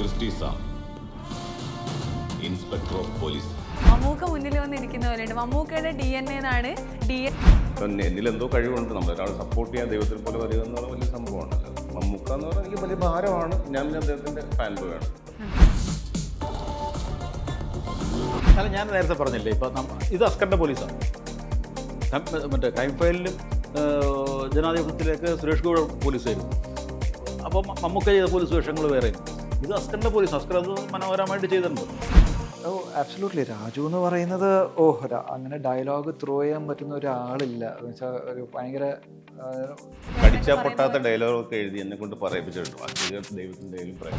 Christy Sam inspector of police. Mammukka മുന്നിൽ വന്നിരിക്കുന്ന പോലെയുണ്ട്. മമ്മൂക്കയുടെ ഡി എൻ എന്നാണ് ഡി എൻ എന്തോ കഴിവുണ്ട്. നമ്മൾ ഒരാൾ സപ്പോർട്ട് ചെയ്യാൻ ദൈവത്തിൽ പോലെ വരിക എന്ന് പറഞ്ഞാൽ വലിയ സംഭവമാണല്ലോ. മമ്മൂക്ക എന്ന് പറഞ്ഞാൽ എനിക്ക് വലിയ ഭാരമാണ്. ഞാൻ പിന്നെ അദ്ദേഹത്തിന്റെ ഫാൻ ബോയാണ് അല്ല ഞാൻ നേരത്തെ പറഞ്ഞില്ലേ ഇപ്പം നമ്മ ഇത് അസ്കറിന്റെ പോലീസാണ്. മറ്റേ ക്രൈം ഫയലിലും ജനാധിപത്യത്തിലേക്ക് സുരേഷ് ഗോപി പോലീസായിരുന്നു. അപ്പോൾ മമ്മൂക്ക ചെയ്ത പോലീസ് വേഷങ്ങൾ വേറെ ഇത് അസ്കറിന്റെ പോലീസ് അസ്കർ അത് മനോഹരമായിട്ട് ചെയ്തിട്ടുണ്ട്. ഓ ആബ്സലൂട്ട്ലി രാജു എന്ന് പറയുന്നത് ഓ അങ്ങനെ ഡയലോഗ് ത്രോ ചെയ്യാൻ പറ്റുന്ന ഒരാളില്ല. എന്ന് വെച്ചാൽ ഒരു ഭയങ്കര കടിച്ചാൽ പൊട്ടാത്ത ഡയലോഗൊക്കെ എഴുതി എന്നെ കൊണ്ട് പറയിപ്പിച്ചിട്ടുണ്ട്. ദൈവത്തിന്റെ പറയാം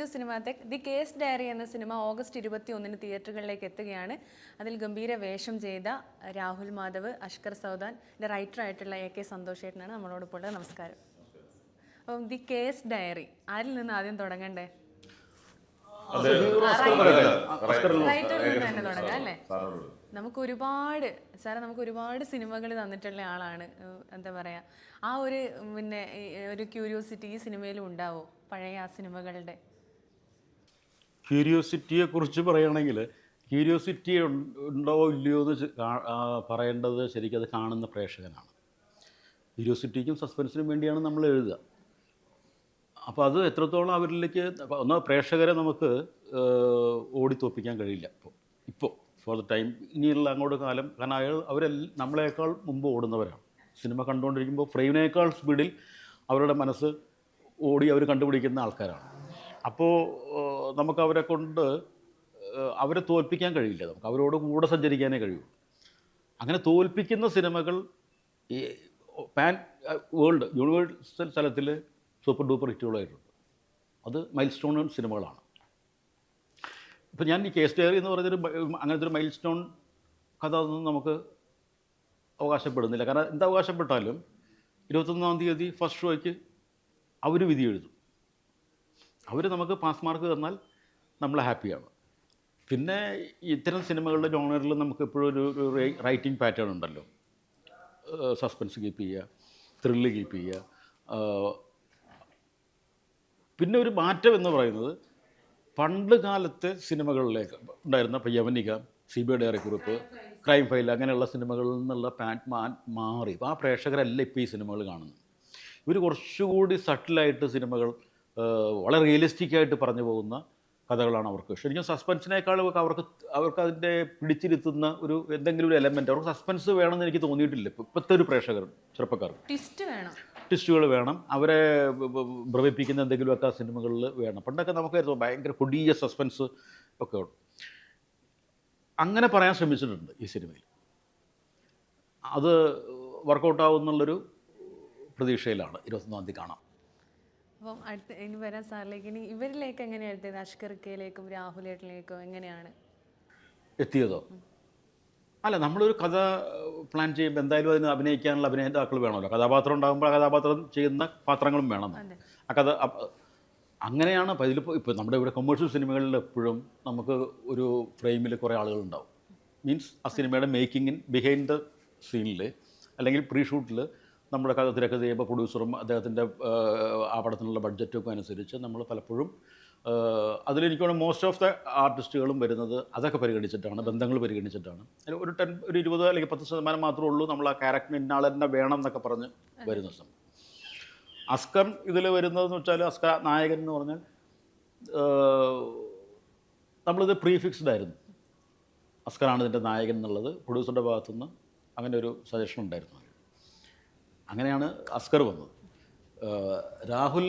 ടു സിനിമാടെക് ദി കേസ് ഡയറി എന്ന സിനിമ ഓഗസ്റ്റ് ഇരുപത്തി ഒന്നിന് തിയേറ്ററുകളിലേക്ക് എത്തുകയാണ്. അതിൽ ഗംഭീര വേഷം ചെയ്ത രാഹുൽ മാധവ് അഷ്കർ സൗദാൻ എന്റെ റൈറ്ററായിട്ടുള്ള എ കെ സന്തോഷ് ഏട്ടനാണ് നമ്മളോടൊപ്പം ഉള്ളത്. നമസ്കാരം. അപ്പം ദി കേസ് ഡയറി ആരിൽ നിന്ന് ആദ്യം തുടങ്ങണ്ടേ? റൈറ്ററിൽ നിന്ന് തന്നെ തുടങ്ങാം അല്ലേ? നമുക്ക് ഒരുപാട് സാറേ നമുക്ക് ഒരുപാട് സിനിമകൾ തന്നിട്ടുള്ള ആളാണ്. എന്താ പറയാ ആ ഒരു പിന്നെ ഒരു ക്യൂരിയോസിറ്റി ഈ സിനിമയിലും ഉണ്ടാവോ? പഴയ ആ സിനിമകളുടെ? ക്യൂരിയോസിറ്റിയെ കുറിച്ച് പറയുകയാണെങ്കിൽ ക്യൂരിയോസിറ്റി ഉണ്ടോ ഇല്ലയോ എന്ന് പറയേണ്ടത് ശരിക്കും അത് കാണുന്ന പ്രേക്ഷകനാണ്. ക്യൂരിയോസിറ്റിക്കും സസ്പെൻസിനും വേണ്ടിയാണ് നമ്മൾ എഴുതുക. അപ്പോൾ അത് എത്രത്തോളം അവരിലേക്ക് ഒന്ന് പ്രേക്ഷകരെ നമുക്ക് ഓടിത്തോപ്പിക്കാൻ കഴിയില്ല ഇപ്പോൾ. ഇപ്പോൾ ഫോർ ദ ടൈം ഇനിയുള്ള അങ്ങോട്ട് കാലം കാരണം അയാൾ അവരെല്ലാം നമ്മളെക്കാൾ മുമ്പ് ഓടുന്നവരാണ്. സിനിമ കണ്ടുകൊണ്ടിരിക്കുമ്പോൾ ഫ്രെയിമിനേക്കാൾ സ്പീഡിൽ അവരുടെ മനസ്സ് ഓടി അവർ കണ്ടുപിടിക്കുന്ന ആൾക്കാരാണ്. അപ്പോൾ നമുക്ക് അവരെ കൊണ്ട് അവരെ തോൽപ്പിക്കാൻ കഴിയില്ല. നമുക്ക് അവരോട് കൂടെ സഞ്ചരിക്കാനേ കഴിയൂ. അങ്ങനെ തോൽപ്പിക്കുന്ന സിനിമകൾ ഈ പാൻ വേൾഡ് യൂണിവേഴ്സൽ തലത്തിൽ സൂപ്പർ ഡൂപ്പർ ഹിറ്റുകളായിട്ടുണ്ട് അത് മൈൽ സ്റ്റോൺ സിനിമകളാണ്. ഇപ്പം ഞാൻ ഈ കേസ് ഡയറി എന്ന് ബ- അങ്ങനത്തെ ഒരു മൈൽ സ്റ്റോൺ കഥ ഒന്നും നമുക്ക് അവകാശപ്പെടുന്നില്ല. കാരണം എന്ത് അവകാശപ്പെട്ടാലും ഇരുപത്തൊന്നാം തീയതി ഫസ്റ്റ് ഷോയ്ക്ക് അവർ വിധി എഴുതും. അവർ നമുക്ക് പാസ് മാർക്ക് തന്നാൽ നമ്മൾ ഹാപ്പിയാണ് പിന്നെ ഇത്തരം സിനിമകളുടെ ജോണറിൽ നമുക്ക് എപ്പോഴും ഒരു റൈറ്റിംഗ് പാറ്റേൺ ഉണ്ടല്ലോ. സസ്പെൻസ് കീപ്പ് ചെയ്യുക ത്രില്ല് കീപ്പ് ചെയ്യുക പിന്നെ ഒരു മാറ്റം എന്ന് പറയുന്നത് പണ്ട് കാലത്തെ സിനിമകളിലേക്ക് ഉണ്ടായിരുന്ന ഇപ്പോൾ Yavanika C B I crime file അങ്ങനെയുള്ള സിനിമകളിൽ നിന്നുള്ള പാറ്റ് മാ മാറി. ആ പ്രേക്ഷകരല്ല ഇപ്പോൾ ഈ സിനിമകൾ കാണുന്നത്. ഇവർ കുറച്ചുകൂടി സട്ടിലായിട്ട് സിനിമകൾ വളരെ റിയലിസ്റ്റിക് ആയിട്ട് പറഞ്ഞു പോകുന്ന കഥകളാണ് അവർക്ക്. ശരിക്കും സസ്പെൻസിനേക്കാൾ അവർക്ക് അവർക്ക് അതിന്റെ പിടിച്ചിരുത്തുന്ന ഒരു എന്തെങ്കിലും ഒരു എലമെന്റ് അവർക്ക് സസ്പെൻസ് വേണമെന്ന് എനിക്ക് തോന്നിയിട്ടില്ല. ഇപ്പോഴത്തെ ഒരു പ്രേക്ഷകർ ചെറുപ്പക്കാർ. ട്വിസ്റ്റ് വേണം. ട്വിസ്റ്റുകൾ വേണം. അവരെ ഭ്രമിപ്പിക്കുന്ന എന്തെങ്കിലുമൊക്കെ ആ സിനിമകളിൽ വേണം. പണ്ടൊക്കെ നമുക്കായിരുന്നു ഭയങ്കര കൊടിയ സസ്പെൻസ് ഒക്കെ ഉണ്ട് അങ്ങനെ പറയാൻ ശ്രമിച്ചിട്ടുണ്ട് ഈ സിനിമയിൽ. അത് വർക്കൗട്ടാവും എന്നുള്ളൊരു പ്രതീക്ഷയിലാണ്. ഇരുപത്തൊന്നാം തീയതി കാണാം. അപ്പം അടുത്ത ഇനി വരാൻ സാറിലേക്ക് ഇനി ഇവരിലേക്ക് എങ്ങനെയാണ് എത്തിയത് അഷ്കർ കെയിലേക്കും രാഹുലേട്ടിലേക്കും എങ്ങനെയാണ്? എത്തിയതോ? അല്ല നമ്മളൊരു കഥ പ്ലാൻ ചെയ്യുമ്പോൾ എന്തായാലും അതിന് അഭിനയിക്കാനുള്ള അഭിനേതാക്കൾ വേണമല്ലോ. കഥാപാത്രം ഉണ്ടാകുമ്പോൾ ആ കഥാപാത്രം ചെയ്യുന്ന പാത്രങ്ങളും വേണം. ആ കഥ അങ്ങനെയാണ് അപ്പോൾ ഇതിലിപ്പോൾ ഇപ്പോൾ നമ്മുടെ ഇവിടെ കൊമേഴ്ഷ്യൽ സിനിമകളിൽ എപ്പോഴും നമുക്ക് ഒരു ഫ്രെയിമിൽ കുറേ ആളുകളുണ്ടാവും മീൻസ് ആ സിനിമയുടെ മേക്കിങ്ങിൻ ബിഹൈൻഡ് ദ സീനിൽ അല്ലെങ്കിൽ പ്രീ ഷൂട്ടിൽ നമ്മുടെ കഥ തിരക്കഥ ചെയ്യുമ്പോൾ പ്രൊഡ്യൂസറും അദ്ദേഹത്തിന്റെ ആ പടത്തിനുള്ള ബഡ്ജറ്റൊക്കെ അനുസരിച്ച് നമ്മൾ പലപ്പോഴും അതിലെനിക്കാണ് അതിലെനിക്ക് മോസ്റ്റ് ഓഫ് ദ ആർട്ടിസ്റ്റുകളും വരുന്നത് അതൊക്കെ പരിഗണിച്ചിട്ടാണ് ബന്ധങ്ങൾ പരിഗണിച്ചിട്ടാണ്. ഒരു ടെൻ ഒരു ഇരുപത് അല്ലെങ്കിൽ പത്ത് ശതമാനം മാത്രമേ ഉള്ളൂ നമ്മൾ ആ ക്യാരക്ടർ ഇന്നാൾ തന്നെ വേണം എന്നൊക്കെ പറഞ്ഞ് വരുന്ന സമയം അസ്കർ ഇതിൽ വരുന്നതെന്ന് വെച്ചാൽ അസ്കർ നായകൻ എന്ന് പറഞ്ഞാൽ നമ്മളിത് പ്രീഫിക്സ്ഡ് ആയിരുന്നു. അസ്കറാണ് ഇതിന്റെ നായകൻ എന്നുള്ളത്. പ്രൊഡ്യൂസറുടെ ഭാഗത്തുനിന്ന് അങ്ങനെ ഒരു സജഷൻ ഉണ്ടായിരുന്നു. അങ്ങനെയാണ് അസ്കർ വന്നത്. രാഹുൽ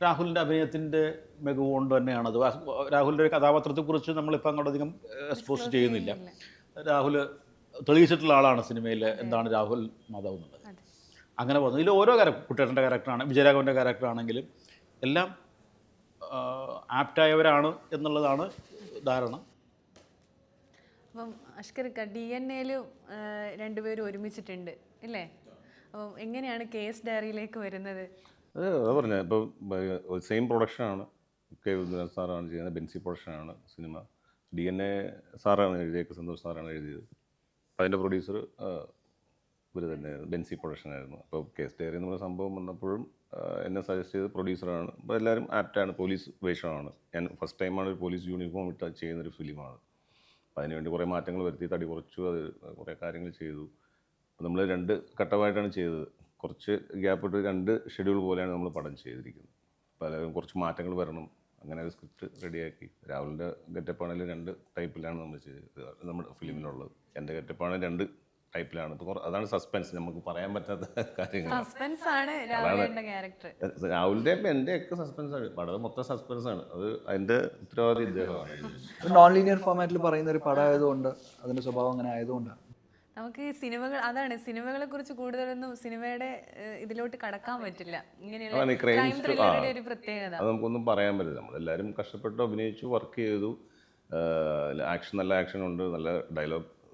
രാഹുലിന്റെ അഭിനയത്തിന്റെ മികവ് കൊണ്ട് തന്നെയാണ് അത്. രാഹുലിന്റെ ഒരു കഥാപാത്രത്തെക്കുറിച്ച് നമ്മളിപ്പോൾ അങ്ങോട്ട് അധികം എക്സ്പോസ് ചെയ്യുന്നില്ല. രാഹുൽ തെളിയിച്ചിട്ടുള്ള ആളാണ് സിനിമയിൽ എന്താണ് രാഹുൽ മാധവ് എന്നുള്ളത്. അങ്ങനെ വന്നു. ഇതിൽ ഓരോ കാര കുട്ടേട്ടന്റെ ക്യാരക്ടറാണ് വിജയരാഘവന്റെ ക്യാരക്ടറാണെങ്കിലും എല്ലാം ആപ്റ്റായവരാണ് എന്നുള്ളതാണ് ധാരണ. അപ്പം അഷ്കർ ഡി എൻ എയിൽ രണ്ടുപേരും ഒരുമിച്ചിട്ടുണ്ട് ഇല്ലേ? എങ്ങനെയാണ് കേസ് ഡയറിയിലേക്ക് വരുന്നത്? അത് പറഞ്ഞത് ഇപ്പോൾ സെയിം പ്രൊഡക്ഷനാണ്. കെ വിദ്യനാഥ് സാറാണ് ചെയ്യുന്നത്. ബെൻസി പ്രൊഡക്ഷനാണ് സിനിമ. ഡി എൻ എ സാറാണ് എഴുതിയത്. സന്തോഷ് സാറാണ് എഴുതിയത്. അതിന്റെ പ്രൊഡ്യൂസർ ഇവർ തന്നെ ബെൻസി പ്രൊഡക്ഷൻ ആയിരുന്നു അപ്പോൾ കേസ് ഡയറി എന്നുള്ള സംഭവം വന്നപ്പോഴും എന്നെ സജസ്റ്റ് ചെയ്ത് പ്രൊഡ്യൂസറാണ്. അപ്പോൾ എല്ലാവരും ആപ്റ്റാണ്. പോലീസ് വേഷമാണ്. ഞാൻ ഫസ്റ്റ് ടൈമാണ് ഒരു പോലീസ് യൂണിഫോം ഇട്ട് ചെയ്യുന്നൊരു ഫിലിമാണ്. അപ്പോൾ അതിനുവേണ്ടി കുറേ മാറ്റങ്ങൾ വരുത്തി തടി കുറച്ചു അത് കുറേ കാര്യങ്ങൾ ചെയ്തു. നമ്മൾ രണ്ട് ഘട്ടമായിട്ടാണ് ചെയ്തത്. കുറച്ച് ഗ്യാപ്പ് ഇട്ട് രണ്ട് ഷെഡ്യൂൾ പോലെയാണ് നമ്മൾ പടം ചെയ്തിരിക്കുന്നത്. അപ്പോൾ കുറച്ച് മാറ്റങ്ങൾ വരണം. അങ്ങനെ ഒരു സ്ക്രിപ്റ്റ് റെഡിയാക്കി രാഹുലിന്റെ ഗെറ്റപ്പാണെങ്കിലും രണ്ട് ടൈപ്പിലാണ് നമ്മൾ ചെയ്തത്. നമ്മുടെ ഫിലിമിലുള്ളത് എന്റെ ഗെറ്റപ്പാണ് രണ്ട് ടൈപ്പിലാണ് ഇപ്പോൾ അതാണ് സസ്പെൻസ് നമുക്ക് പറയാൻ പറ്റാത്ത കാര്യങ്ങൾ. സസ്പെൻസ് ആണ് രാഹുലിന്റെ ക്യാരക്ടർ രാഹുലിന്റെ എന്റെ ഒക്കെ സസ്പെൻസ് ആണ്. പടം മൊത്തം സസ്പെൻസ് ആണ്. അത് അതിന്റെ ഉത്തരവാദി ഇദ്ദേഹമാണ്. നോൺ ലീനിയർ ഫോമാറ്റിൽ പറയുന്ന ഒരു പടം ആയതുകൊണ്ട് അതിന്റെ സ്വഭാവം അങ്ങനെ ആയതുകൊണ്ടാണ് നമുക്ക് ഈ സിനിമകൾ അതാണ് സിനിമകളെ കുറിച്ച് കൂടുതലൊന്നും സിനിമയുടെ ഇതിലോട്ട് കടക്കാൻ പറ്റില്ല. ഇങ്ങനെയുള്ള അതാണ് ക്രൈം ത്രില്ലറുടെ ഒരു പ്രത്യേകത. അത് നമുക്കൊന്നും പറയാൻ പറ്റില്ല. നമ്മളെല്ലാവരും കഷ്ടപ്പെട്ട് അഭിനയിച്ചു വർക്ക് ചെയ്തു. ആക്ഷൻ നല്ല ആക്ഷൻ ഉണ്ട് നല്ല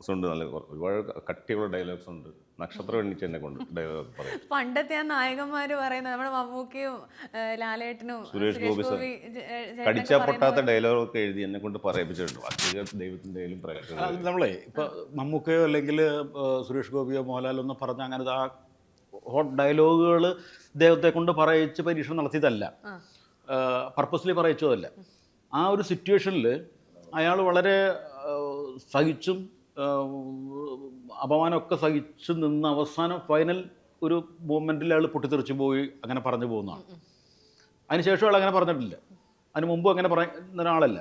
ഡയലോഗ്സ് ഉണ്ട് നല്ല ഒരുപാട് കട്ടിയുള്ള ഡയലോഗ്സ് ഉണ്ട്. നക്ഷത്രം എണ്ണിച്ച് എന്നെ കൊണ്ട് ഡയലോഗ് പറയും. പണ്ടത്തെ ആ നായകന്മാര് പറയുന്നത് നമ്മുടെ മമ്മൂക്കയും ലാലേട്ടനും സുരേഷ് ഗോപി സർ. കടിച്ചാ പൊട്ടാത്ത ഡയലോഗ് ഒക്കെ എഴുതി എന്നെ കൊണ്ട് പറയിപ്പിച്ചിട്ടുണ്ട്. ദൈവത്തിന്റെ കയ്യിലും പ്രേക്ഷകർ നമ്മളെ ഇപ്പൊ മമ്മൂക്കയോ അല്ലെങ്കിൽ സുരേഷ് ഗോപിയോ മോഹൻലാലോ ഒന്നും പറഞ്ഞ അങ്ങനെ ആ ഹോട്ട് ഡയലോഗുകൾ ദൈവത്തെ കൊണ്ട് പറയിച്ച് പരീക്ഷണം നടത്തിയതല്ല. പർപ്പസ്ലി പറയിച്ചതല്ല. ആ ഒരു സിറ്റുവേഷനിൽ അയാൾ വളരെ സഹിച്ചും അപമാനമൊക്കെ സഹിച്ച് നിന്ന് അവസാനം ഫൈനൽ ഒരു മൂമെന്റിൽ അയാൾ പൊട്ടിത്തെറിച്ച് പോയി അങ്ങനെ പറഞ്ഞു പോകുന്നതാണ്. അതിനുശേഷം അയാൾ അങ്ങനെ പറഞ്ഞിട്ടില്ല. അതിന് മുമ്പ് അങ്ങനെ പറയുന്ന ഒരാളല്ല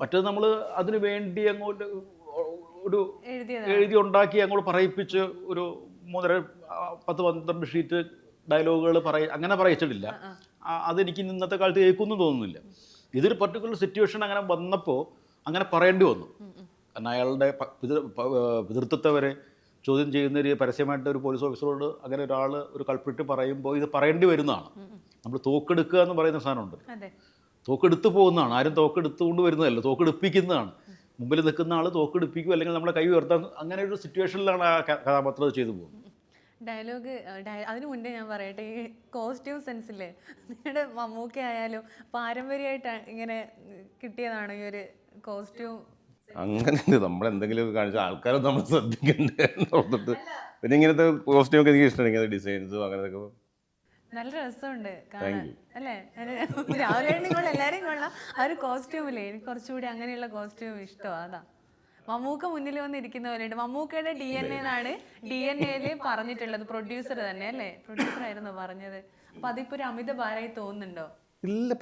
മറ്റേത് നമ്മൾ അതിനു വേണ്ടി അങ്ങോട്ട് ഒരു എഴുതി ഉണ്ടാക്കി അങ്ങോട്ട് പറയിപ്പിച്ച് ഒരു മൂന്നര പത്ത് പന്ത്രണ്ട് ഷീറ്റ് ഡയലോഗുകൾ പറയ അങ്ങനെ പറയിച്ചിട്ടില്ല. അതെനിക്ക് ഇന്നത്തെ കാലത്ത് കേൾക്കുമെന്ന് തോന്നുന്നില്ല. ഇതൊരു പർട്ടിക്കുലർ സിറ്റുവേഷൻ അങ്ങനെ വന്നപ്പോൾ അങ്ങനെ പറയേണ്ടി വന്നു. അയാളുടെ പിതൃ- പിതൃത്വത്തെ വരെ ചോദ്യം ചെയ്യുന്ന ഒരു പരസ്യമായിട്ട് ഒരു പോലീസ് ഓഫീസറോട് അങ്ങനെ ഒരാൾ ഒരു കൾപ്പിട്ട് പറയുമ്പോൾ ഇത് പറയേണ്ടി വരുന്നതാണ്. നമ്മൾ തോക്കെടുക്കുക എന്ന് പറയുന്ന സാധനമുണ്ട്. തോക്കെടുത്ത് പോകുന്നതാണ്. ആരും തോക്കെടുത്തുകൊണ്ട് വരുന്നതല്ല. തോക്കെടുപ്പിക്കുന്നതാണ്. മുമ്പിൽ നിൽക്കുന്ന ആൾ തോക്കെടുപ്പിക്കും അല്ലെങ്കിൽ നമ്മളെ കൈ ഉയർത്താൻ അങ്ങനെ ഒരു സിറ്റുവേഷനിലാണ് ആ കഥാപാത്രം ചെയ്തു പോകുന്നത്. ഡയലോഗ് അതിനു മുന്നേ ഞാൻ പറയട്ടെ ഈ കോസ്റ്റ്യൂം സെൻസില്ലേ? നിങ്ങളുടെ മമ്മൂക്ക ആയാലും പാരമ്പര്യമായിട്ട് ഇങ്ങനെ കിട്ടിയതാണ് ഈ ഒരു കോസ്റ്റ്യൂം അങ്ങനെ നമ്മൾ എന്തെങ്കിലും കാണിച്ച ആൾക്കാരെ നമ്മൾ ശ്രദ്ധിക്കണ്ടേ ഓർത്തിട്ട്. പിന്നെ ഇങ്ങനത്തെ കോസ്റ്റ്യൂം ഒക്കെ എനിക്ക് ഇഷ്ടമാണ്. ഇങ്ങനത്തെ ഡിസൈൻസും അങ്ങനത്തെ നല്ല രസമുണ്ട് അല്ലേ? രാവിലെ എല്ലാരെയും എല്ലാവരെയും കൊള്ളാം. ആ ഒരു കോസ്റ്റ്യൂമില്ലേ എനിക്ക് കുറച്ചുകൂടി അങ്ങനെയുള്ള കോസ്റ്റ്യൂം ഇഷ്ടമാണ് അതാ. മമ്മൂക്ക മുന്നിൽ വന്നിരിക്കുന്ന പോലെയുണ്ട്. മമ്മൂക്കയുടെ ഡി എൻ എന്നാണ് ഡി എൻ എയിൽ പറഞ്ഞിട്ടുള്ളത്. പ്രൊഡ്യൂസർ തന്നെ അല്ലേ? പ്രൊഡ്യൂസർ ആയിരുന്നു പറഞ്ഞത്. അപ്പൊ അതിപ്പോ ഒരു അമിത ഭാരമായി തോന്നുന്നുണ്ടോ? ഇല്ല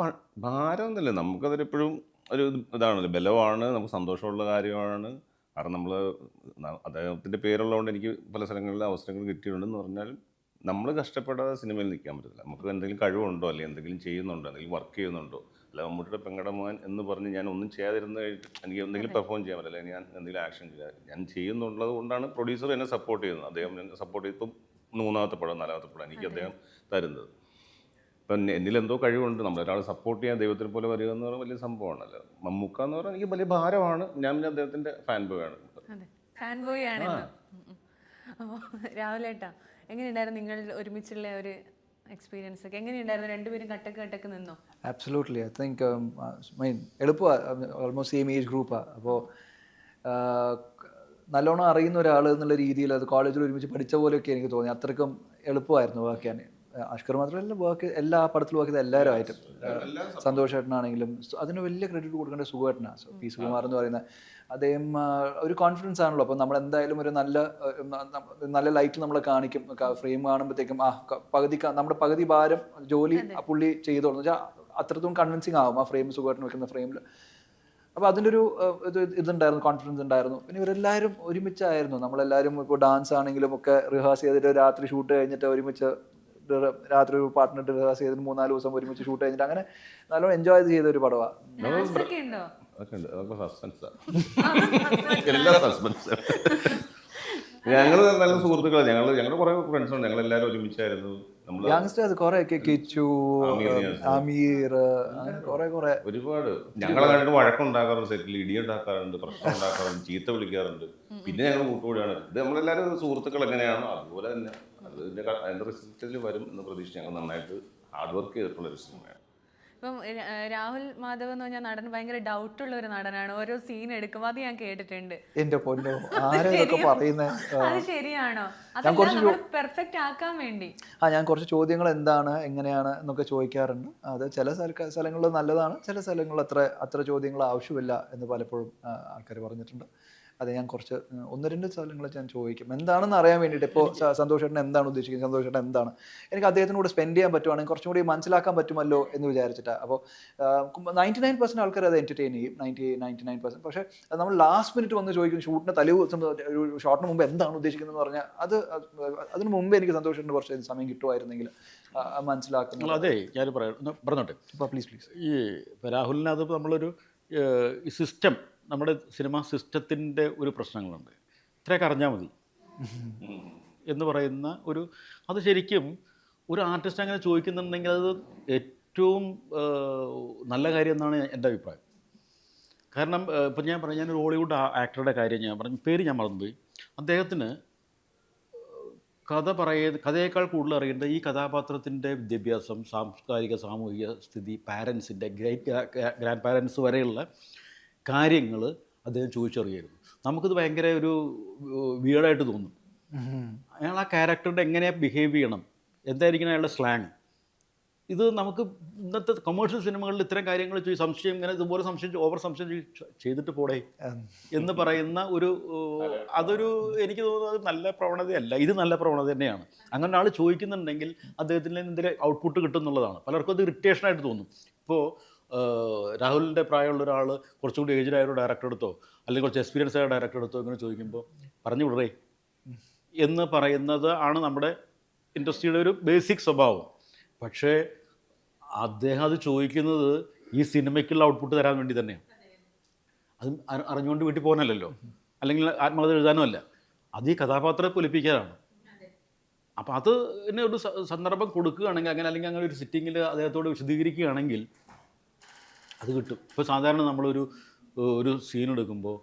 ഭാരമൊന്നുമില്ല. നമുക്കതൊരെപ്പോഴും ഒരു ഇതാണ് ഇതാണല്ലോ. ബലമാണ് നമുക്ക് സന്തോഷമുള്ള കാര്യമാണ്. കാരണം നമ്മൾ അദ്ദേഹത്തിന്റെ പേരുള്ളതുകൊണ്ട് എനിക്ക് പല സ്ഥലങ്ങളിൽ അവസരങ്ങൾ കിട്ടിയിട്ടുണ്ടെന്ന് പറഞ്ഞാൽ നമ്മൾ കഷ്ടപ്പെടാതെ സിനിമയിൽ നിൽക്കാൻ പറ്റില്ല നമുക്ക് എന്തെങ്കിലും കഴിവുണ്ടോ? അല്ലെങ്കിൽ എന്തെങ്കിലും ചെയ്യുന്നുണ്ടോ? എന്തെങ്കിലും വർക്ക് ചെയ്യുന്നുണ്ടോ? അല്ല മമ്മൂട്ടിയുടെ പെങ്ങടെ മോൻ എന്ന് പറഞ്ഞ് ഞാൻ ഒന്നും ചെയ്യാതിരുന്ന എനിക്ക് എന്തെങ്കിലും പെർഫോം ചെയ്യാൻ പറ്റില്ല. അല്ലെങ്കിൽ ഞാൻ എന്തെങ്കിലും ആക്ഷൻ ചെയ്യാൻ ഞാൻ ചെയ്യുന്നുള്ളത് കൊണ്ടാണ് പ്രൊഡ്യൂസർ എന്നെ സപ്പോർട്ട് ചെയ്യുന്നത്. അദ്ദേഹം എന്നെ സപ്പോർട്ട് ചെയ്ത്. ഇപ്പം മൂന്നാമത്തെ പടം നാലാമത്തെ പടം എനിക്ക് അദ്ദേഹം തരുന്നത്. ഇപ്പം എന്നിലെന്തോ കഴിവുണ്ട്. നമ്മളൊരാൾ സപ്പോർട്ട് ചെയ്യാൻ ദൈവത്തിനെ പോലെ വരിക എന്ന് പറഞ്ഞാൽ വലിയ സംഭവമാണല്ലോ. മമ്മൂക്ക എന്ന് പറഞ്ഞാൽ എനിക്ക് വലിയ ഭാരമാണ്. ഞാൻ പിന്നെ അദ്ദേഹത്തിന്റെ ഫാൻ ബോയ് ആണ്. അതെ. ഫാൻ ബോയ് ആണ് രാവിലേട്ടാ എങ്ങനെയുണ്ടായിരുന്നു നിങ്ങൾ ഒരുമിച്ചുള്ള ഒരു എക്സ്പീരിയൻസ് ഒക്കെ? എങ്ങനെയുണ്ടായിരുന്നു? രണ്ടുപേരും കട്ടക്ക് കട്ടക്ക് നിന്നോ? ആബ്സലൂട്ട്ലി ഐ തിങ്ക് മീൻ എളുപ്പമാണ് ഓൾമോസ്റ്റ് സെയിം ഏജ് ഗ്രൂപ്പാണ് അപ്പോൾ നല്ലോണം അറിയുന്ന ഒരാൾ എന്നുള്ള രീതിയിൽ അത് കോളേജിൽ ഒരുമിച്ച് പഠിച്ച പോലെയൊക്കെ എനിക്ക് തോന്നി. അത്രക്കും എളുപ്പമായിരുന്നു വർക്ക് ചെയ്യാൻ അഷ്കർ മാത്രമല്ല വർക്ക് എല്ലാ പടത്തിൽ വർക്ക് ചെയ്ത എല്ലാവരും ആയിട്ടും. സന്തോഷ് ഏട്ടനാണെങ്കിലും അതിന് വലിയ ക്രെഡിറ്റ് കൊടുക്കേണ്ട സുഖേട്ടനാണ് സോ പി സുകുമാർ എന്ന് പറയുന്ന അദ്ദേഹം ഒരു കോൺഫിഡൻസ് ആണല്ലോ. അപ്പോൾ നമ്മൾ എന്തായാലും ഒരു നല്ല നല്ല ലൈറ്റ് നമ്മളെ കാണിക്കും. ഫ്രെയിം കാണുമ്പോഴത്തേക്കും ആ പകുതി നമ്മുടെ പകുതി ഭാരം ജോലി ആ പുള്ളി ചെയ്തോളൂ. വെച്ചാൽ അത്രത്തോളം കൺവിൻസിങ് ആവും ആ ഫ്രെയിം സുഖമായിട്ട് വെക്കുന്ന ഫ്രെയിമിൽ അപ്പോൾ അതിന്റെ ഒരു ഇത് ഇതുണ്ടായിരുന്നു കോൺഫിഡൻസ് ഉണ്ടായിരുന്നു. പിന്നെ ഇവരെല്ലാവരും ഒരുമിച്ചായിരുന്നു. നമ്മളെല്ലാവരും ഇപ്പോൾ ഡാൻസ് ആണെങ്കിലും ഒക്കെ റിഹേഴ്സ് ചെയ്തിട്ട് രാത്രി ഷൂട്ട് കഴിഞ്ഞിട്ട് ഒരുമിച്ച് രാത്രി ഒരു പാർട്ട്ണർ റിഹേഴ്സ് ചെയ്തിട്ട് മൂന്നാൽ ദിവസം ഒരുമിച്ച് ഷൂട്ട് കഴിഞ്ഞിട്ട് അങ്ങനെ നല്ലോണം എൻജോയ് ചെയ്ത ഒരു സസ്പെൻസ് ഞങ്ങൾ നല്ല സുഹൃത്തുക്കളാണ് ഞങ്ങൾ ഞങ്ങളുടെ കുറേ ഫ്രണ്ട്സ് ഉണ്ട്. ഞങ്ങൾ എല്ലാവരും ഒരുമിച്ചായിരുന്നു. യങ്സ്റ്റേഴ്സ് കുറെ ഒക്കെ കിച്ചു ആമീർ അമീർ അങ്ങനെ കുറെ കുറെ. ഒരുപാട്. ഞങ്ങൾ കണ്ടിട്ട് വഴക്കുണ്ടാക്കാറുണ്ട് സെറ്റിൽ ഇടി ഉണ്ടാക്കാറുണ്ട് പ്രശ്നം ഉണ്ടാക്കാറുണ്ട് ചീത്ത വിളിക്കാറുണ്ട്. പിന്നെ ഞങ്ങൾ കൂട്ടുകൂടിയാണ്. ഇത് നമ്മളെല്ലാവരും സുഹൃത്തുക്കൾ എങ്ങനെയാണോ അതുപോലെ തന്നെ. അതിന്റെ അതിന്റെ റിസൾട്ടിൽ വരും എന്ന് പ്രതീക്ഷ ഞങ്ങൾ നന്നായിട്ട് ഹാർഡ് വർക്ക് ചെയ്തിട്ടുള്ള ഒരു സിനിമയാണ്. ഇപ്പം രാഹുൽ മാധവ് എന്ന് പറഞ്ഞാൽ നടൻ ഭയങ്കര ഡൗട്ട് ഉള്ള ഒരു നടനാണ്. ഓരോ സീൻ എടുക്കുമ്പോൾ അത് ഞാൻ കേട്ടിട്ടുണ്ട്. എന്റെ പൊന്നോ അത് ശരിയാണോ? പെർഫെക്റ്റ് ആക്കാൻ വേണ്ടി? ആ ഞാൻ കുറച്ച് ചോദ്യങ്ങൾ എന്താണ് എങ്ങനെയാണ് എന്നൊക്കെ ചോദിക്കാറുണ്ട്. അത് ചില സ്ഥല സ്ഥലങ്ങളിൽ നല്ലതാണ് ചില സ്ഥലങ്ങളിൽ അത്ര അത്ര ചോദ്യങ്ങൾ ആവശ്യമില്ല എന്ന് പലപ്പോഴും ആൾക്കാർ പറഞ്ഞിട്ടുണ്ട്. അത് ഞാൻ കുറച്ച് ഒന്ന് രണ്ട് സ്ഥലങ്ങൾ ഞാൻ ചോദിക്കും. എന്താണെന്ന് അറിയാൻ വേണ്ടിയിട്ട് ഇപ്പോൾ സന്തോഷ് സന്തോഷേട്ടൻ എന്താണ് ഉദ്ദേശിക്കുന്നത്? സന്തോഷ് സന്തോഷേട്ടൻ എന്താണ്? എനിക്ക് അദ്ദേഹത്തിനോട് സ്പെൻഡ് ചെയ്യാൻ പറ്റുവാണെങ്കിൽ കുറച്ചും കൂടി മനസ്സിലാക്കാൻ പറ്റുമല്ലോ എന്ന് വിചാരിച്ചിട്ടാണ് അപ്പോൾ നയന്റി നയൻ പെർസെന്റ് ആൾക്കാർ അത് എന്റർടൈൻ ചെയ്യും. നയന്റി നയന്റി നയൻ പെർസെന്റ് പക്ഷേ അത് നമ്മൾ ലാസ്റ്റ് മിനിറ്റ് വന്ന് ചോദിക്കും ഷൂട്ടിന് തലേ ഒരു ഷോട്ടിന് മുമ്പ് എന്താണ് ഉദ്ദേശിക്കുന്നത് എന്ന് പറഞ്ഞാൽ അത് അത് അതിന് മുമ്പ് എനിക്ക് സന്തോഷേട്ടന് കുറച്ച് സമയം കിട്ടുമായിരുന്നെങ്കിൽ മനസ്സിലാക്കുന്നത് അതെ ഞാൻ പറയാം. പറഞ്ഞോട്ടെ? ഇപ്പോൾ പ്ലീസ് പ്ലീസ് ഈ രാഹുലിനത് നമ്മളൊരു സിസ്റ്റം നമ്മുടെ സിനിമാ സിസ്റ്റത്തിന്റെ ഒരു പ്രശ്നങ്ങളുണ്ട്. ഇത്രയൊക്കെ അറിഞ്ഞാൽ മതി. എന്ന് പറയുന്ന ഒരു അത് ശരിക്കും ഒരു ആർട്ടിസ്റ്റ് അങ്ങനെ ചോദിക്കുന്നുണ്ടെങ്കിൽ അത് ഏറ്റവും നല്ല കാര്യം എന്നാണ് എന്റെ അഭിപ്രായം. കാരണം ഇപ്പം ഞാൻ പറഞ്ഞു ഞാനൊരു ഹോളിവുഡ് ആക്ടറുടെ കാര്യം ഞാൻ പറഞ്ഞു. പേര് ഞാൻ മറന്നുപോയി അദ്ദേഹത്തിന് കഥ പറയ കഥയേക്കാൾ കൂടുതൽ അറിയേണ്ട ഈ കഥാപാത്രത്തിന്റെ വിദ്യാഭ്യാസം സാംസ്കാരിക സാമൂഹിക സ്ഥിതി പാരൻസിന്റെ ഗ്രേറ്റ് ഗ്രാൻഡ് പാരൻസ് വരെയുള്ള കാര്യങ്ങൾ അദ്ദേഹം ചോദിച്ചറിയായിരുന്നു. നമുക്കിത് ഭയങ്കര ഒരു വീടായിട്ട് തോന്നും. അയാൾ ആ ക്യാരക്ടറിന്റെ എങ്ങനെ ബിഹേവ് ചെയ്യണം? എന്തായിരിക്കണം അയാളുടെ സ്ലാങ് ഇത് നമുക്ക് ഇന്നത്തെ കൊമേഴ്ഷ്യൽ സിനിമകളിൽ ഇത്തരം കാര്യങ്ങൾ ചെയ്യും സംശയം ഇങ്ങനെ ഇതുപോലെ സംശയം ഓവർ സംശയം ചെയ്തിട്ട് പോടേ എന്ന് പറയുന്ന ഒരു അതൊരു എനിക്ക് തോന്നുന്നത് നല്ല പ്രവണതയല്ല. ഇത് നല്ല പ്രവണത തന്നെയാണ്. അങ്ങനെ ആൾ ചോദിക്കുന്നുണ്ടെങ്കിൽ അദ്ദേഹത്തിന് എന്തെങ്കിലും ഔട്ട്പുട്ട് കിട്ടും എന്നുള്ളതാണ്. പലർക്കും അത് ഇറിറ്റേഷൻ ആയിട്ട് തോന്നും. ഇപ്പോൾ രാഹുലിന്റെ പ്രായമുള്ള ഒരാൾ കുറച്ചുകൂടി ഏജ്ഡ് ആയ ഒരു ഡയറക്ടർ എടുത്തോ? അല്ലെങ്കിൽ കുറച്ച് എക്സ്പീരിയൻസ് ആയ ഡയറക്ടർ എടുത്തോ ഇങ്ങനെ ചോദിക്കുമ്പോൾ പറഞ്ഞു വിടറേ. എന്ന് പറയുന്നത് ആണ് നമ്മുടെ ഇൻഡസ്ട്രിയുടെ ഒരു ബേസിക് സ്വഭാവം. പക്ഷേ അദ്ദേഹം അത് ചോദിക്കുന്നത് ഈ സിനിമയ്ക്കുള്ള ഔട്ട്പുട്ട് തരാൻ വേണ്ടി തന്നെയാണ്. അത് അറിഞ്ഞുകൊണ്ട് വീട്ടിൽ പോകാനല്ലല്ലോ. അല്ലെങ്കിൽ ആത്മകഥ എഴുതാനും അല്ല. അത് ഈ കഥാപാത്രത്തെ പൊലിപ്പിക്കാനാണ്. അപ്പോൾ അത് ഒരു സന്ദർഭം കൊടുക്കുകയാണെങ്കിൽ അങ്ങനെ അല്ലെങ്കിൽ അങ്ങനെ ഒരു സിറ്റിങ്ങിൽ അദ്ദേഹത്തോട് വിശദീകരിക്കുകയാണെങ്കിൽ അത് കിട്ടും. ഇപ്പോൾ സാധാരണ നമ്മളൊരു ഒരു സീൻ എടുക്കുമ്പോൾ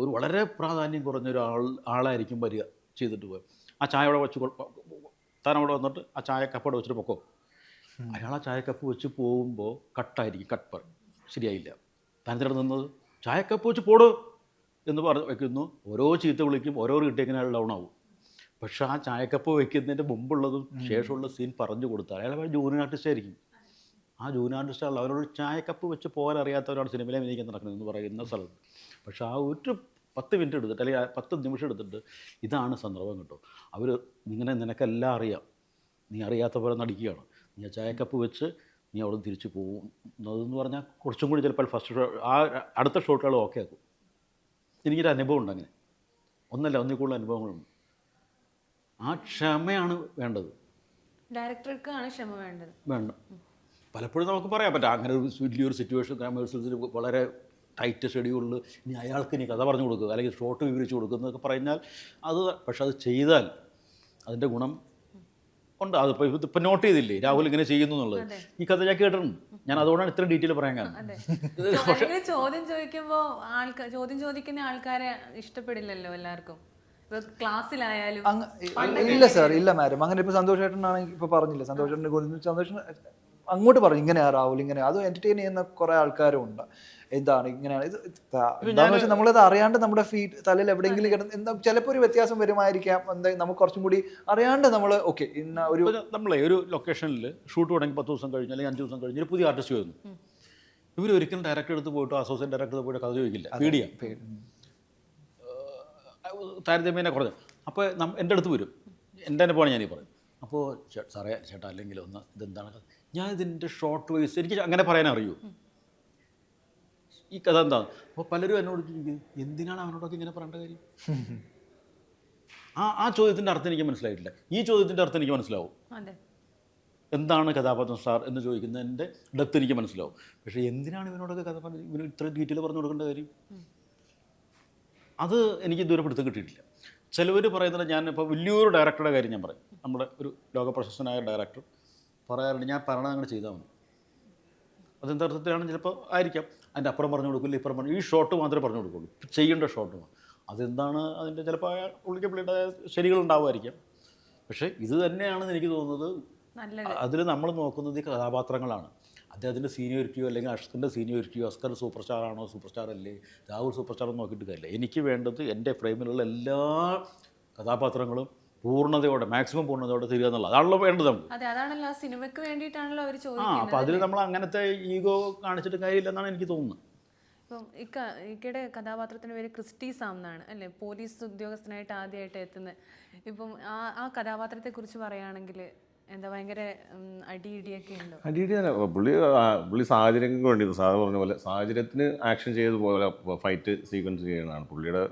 ഒരു വളരെ പ്രാധാന്യം കുറഞ്ഞ ഒരു ആൾ ആളായിരിക്കും വരിക ചെയ്തിട്ട് പോയി ആ ചായ അവിടെ വെച്ച് താൻ അവിടെ വന്നിട്ട് ആ ചായ കപ്പ് അവിടെ വെച്ചിട്ട് പൊക്കോ? അയാൾ ആ ചായക്കപ്പ് വെച്ച് പോകുമ്പോൾ കട്ടായിരിക്കും കട്ട് ശരിയായില്ല. തിരഞ്ഞു നിന്നത്? ചായക്കപ്പ് വെച്ച് പോടോ എന്ന് പറഞ്ഞ് വെക്കുന്നു. ഓരോ ചീത്ത വിളിക്കും ഓരോ കിട്ടിയെങ്കിലും അയാൾ ഡൗൺ ആവും. പക്ഷേ ആ ചായക്കപ്പ് വെക്കുന്നതിന്റെ മുമ്പുള്ളതും ശേഷമുള്ള സീൻ പറഞ്ഞു കൊടുത്താൽ അയാൾ ജൂനിയർ ആർട്ടിസ്റ്റ് ആയിരിക്കും. ആ ജൂനിയർ ആർട്ടിസ്റ്റുകൾ അവരോട് ചായക്കപ്പ് വെച്ച് പോകാൻ അറിയാത്തവരാണ് സിനിമയിലെ അഭിനയിക്കാൻ നടക്കുന്നത് എന്ന് പറയുന്ന സ്ഥലത്ത് പക്ഷേ ആ ഒരു പത്ത് മിനിറ്റ് എടുത്തിട്ട് അല്ലെങ്കിൽ പത്ത് നിമിഷം എടുത്തിട്ട് ഇതാണ് സന്ദർഭം കേട്ടോ. അവർ ഇങ്ങനെ നിനക്കെല്ലാം അറിയാം. നീ അറിയാത്ത പോലെ നടിക്കുകയാണ്. നീ ആ ചായക്കപ്പ് വെച്ച് നീ അവിടെ തിരിച്ചു പോകും എന്നതെന്ന് പറഞ്ഞാൽ കുറച്ചും കൂടി ചിലപ്പോൾ ഫസ്റ്റ് ഷോ ആ അടുത്ത ഷോട്ടുകൾ ഓക്കെ ആക്കും. എനിക്കൊരു അനുഭവം ഉണ്ട് അങ്ങനെ. ഒന്നല്ല ഒന്നിൽ കൂടുതൽ അനുഭവങ്ങളുണ്ട്. ആ ക്ഷമയാണ് വേണ്ടത്. ഡയറക്ടർക്കാണ് ക്ഷമ വേണ്ടത്. വേണ്ട. പലപ്പോഴും നമുക്ക് പറയാൻ പറ്റാം അങ്ങനെ ഒരു വലിയൊരു സിറ്റുവേഷൻ ഗ്രാമേഴ്സിൽ വളരെ ടൈറ്റ് ഷെഡ്യൂളിൽ ഇനി അയാൾക്ക് ഇനി കഥ പറഞ്ഞു കൊടുക്കുക അല്ലെങ്കിൽ ഷോട്ട് വിവരിച്ച് കൊടുക്കുക എന്നൊക്കെ പറഞ്ഞാൽ അത് പക്ഷെ അത് ചെയ്താൽ അതിന്റെ ഗുണം ഉണ്ട്. അതിപ്പോൾ ഇപ്പം നോട്ട് ചെയ്തില്ലേ? രാഹുൽ ഇങ്ങനെ ചെയ്യുന്നു എന്നുള്ളത്. ഈ കഥ ഞാൻ കേട്ടിട്ടുണ്ട്. ഞാൻ അതുകൊണ്ടാണ് ഇത്ര ഡീറ്റെയിൽ പറയാൻ കാരണം. ചോദ്യം ചോദിക്കുമ്പോൾ ആൾക്കാർ ചോദ്യം ചോദിക്കുന്ന ആൾക്കാരെ ഇഷ്ടപ്പെടില്ലല്ലോ എല്ലാവർക്കും. ക്ലാസ്സിലായാലും ഇല്ല സാർ ഇല്ല മാഡം. അങ്ങനെ ഇപ്പൊ സന്തോഷേട്ടനാണെങ്കിൽ ഇപ്പൊ പറഞ്ഞില്ല. സന്തോഷേട്ടനെ കുറിച്ച് സന്തോഷം അങ്ങോട്ട് പറഞ്ഞു ഇങ്ങനെ രാഹുൽ ഇങ്ങനെ അത് എന്റർടൈൻ ചെയ്യുന്ന കുറെ ആൾക്കാരും ഉണ്ട് എന്താണ് ഇങ്ങനെയാണ്? ഇത് വെച്ചാൽ നമ്മളത് അറിയാണ്ട് നമ്മുടെ ഫീറ്റ് തലയിൽ എവിടെയെങ്കിലും കിടന്ന് എന്താ ചിലപ്പോൾ ഒരു വ്യത്യാസം വരുമായിരിക്കാം. എന്താ നമുക്ക് കുറച്ചും കൂടി അറിയാണ്ട് നമ്മൾ ഓക്കെ ഇന്ന ഒരു നമ്മളെ ഒരു ലൊക്കേഷനിൽ ഷൂട്ട് തുടങ്ങി പത്ത് ദിവസം കഴിഞ്ഞ് അല്ലെങ്കിൽ അഞ്ച് ദിവസം കഴിഞ്ഞ് ഒരു പുതിയ ആർട്ടിസ്റ്റ് വരുന്നു. ഇവർ ഒരിക്കലും ഡയറക്ടർ എടുത്ത് പോയിട്ടോ അസോസിയേറ്റ് ഡയറക്ടർ എടുത്ത് പോയിട്ട് കഥ ചോദിക്കില്ല. പേടിയാ താരതമ്യേനെ കുറഞ്ഞു. അപ്പോൾ നം എന്റെ അടുത്ത് വരും. എന്റെ തന്നെ പോകണം ഞാനീ പറയും അപ്പോൾ സാറേ ചേട്ടാ അല്ലെങ്കിൽ ഒന്ന് ഇതെന്താണ്? ഞാൻ ഇതിന്റെ ഷോർട്ട് വൈസ് എനിക്ക് അങ്ങനെ പറയാൻ അറിയൂ ഈ കഥ എന്താ? അപ്പോൾ പലരും എന്നോട് എന്തിനാണ് അവനോടൊക്കെ ഇങ്ങനെ പറയേണ്ട കാര്യം? ആ ആ ചോദ്യത്തിന്റെ അർത്ഥം എനിക്ക് മനസ്സിലായിട്ടില്ല. ഈ ചോദ്യത്തിന്റെ അർത്ഥം എനിക്ക് മനസ്സിലാവും. എന്താണ് കഥാപാത്രം സാർ എന്ന് ചോദിക്കുന്നതിന്റെ ഡെപ്ത് എനിക്ക് മനസ്സിലാവും. പക്ഷേ എന്തിനാണ് ഇവനോടൊക്കെ കഥ പറഞ്ഞ് ഇവന് ഇത്ര ഡീറ്റെയിൽ പറഞ്ഞു കൊടുക്കേണ്ട കാര്യം? അത് എനിക്ക് ഇതുവരെ പിടുത്തം കിട്ടിയിട്ടില്ല. ചിലവർ പറയുന്നത് ഞാനിപ്പോൾ വലിയൊരു ഡയറക്ടറുടെ കാര്യം ഞാൻ പറയും. നമ്മുടെ ഒരു ലോക പ്രശസ്തനായ ഡയറക്ടർ പറയാറുണ്ട് ഞാൻ പറയണത് അങ്ങനെ ചെയ്താൽ മതി. അതെന്ത അർത്ഥത്തിലാണ്? ചിലപ്പോൾ ആയിരിക്കാം. അതിന്റെ അപ്പുറം പറഞ്ഞു കൊടുക്കില്ല ഇപ്പുറം പറഞ്ഞു ഈ ഷോട്ട് മാത്രമേ പറഞ്ഞു കൊടുക്കുള്ളൂ. ചെയ്യേണ്ട ഷോട്ട് അതെന്താണ് അതിന്റെ ചിലപ്പോൾ ഉള്ളിക്ക് പുള്ളിക്ക് പുള്ളിയുടെ ശരികളുണ്ടാവുമായിരിക്കാം പക്ഷേ ഇത് തന്നെയാണെന്ന് എനിക്ക് തോന്നുന്നത് അതിൽ നമ്മൾ നോക്കുന്നത് ഈ കഥാപാത്രങ്ങളാണ്. അദ്ദേഹത്തിന്റെ സീനിയോരിറ്റിയോ അല്ലെങ്കിൽ അഷ്കറിന്റെ സീനിയോരിറ്റിയോ അസ്കർ സൂപ്പർ സ്റ്റാർ ആണോ സൂപ്പർ സ്റ്റാർ അല്ലേ രാഹുൽ സൂപ്പർ സ്റ്റാർ നോക്കിയിട്ട് കാര്യമില്ല. എനിക്ക് വേണ്ടത് എന്റെ ഫ്രെയിമിലുള്ള എല്ലാ കഥാപാത്രങ്ങളും പൂർണതയോടെ മാക്സിമം പൂർണതയോടെ തരിക എന്നുള്ളത്. അതാണല്ലോ വേണ്ടത് നമുക്ക്. ആ സിനിമയ്ക്ക് വേണ്ടിയിട്ടാണല്ലോ അവർ ആ ചോദിക്കുന്നത് അപ്പോൾ അതിൽ നമ്മൾ അങ്ങനത്തെ ഈഗോ കാണിച്ചിട്ട് കാര്യമില്ലെന്നാണ് എനിക്ക് തോന്നുന്നത്. ഇപ്പം ഇക്ക ഇക്കയുടെ കഥാപാത്രത്തിന്റെ പേര് ക്രിസ്റ്റി സാം എന്നാണ് അല്ലേ? പോലീസ് ഉദ്യോഗസ്ഥനായിട്ട് ആദ്യമായിട്ട് എത്തുന്നത്. ഇപ്പം ആ ആ കഥാപാത്രത്തെക്കുറിച്ച് പറയുകയാണെങ്കിൽ എന്താ ഭയങ്കര അടിയിടിയൊക്കെ ഉണ്ടോ? അടിയിടി അല്ല പുള്ളി പുള്ളി സാഹചര്യങ്ങൾക്ക് വേണ്ടി സാറ് പറഞ്ഞ പോലെ സാഹചര്യത്തിന് ആക്ഷൻ ചെയ്ത പോലെ ഫൈറ്റ് സീക്വൻസ് ചെയ്യണതാണ് പുള്ളിയുടെ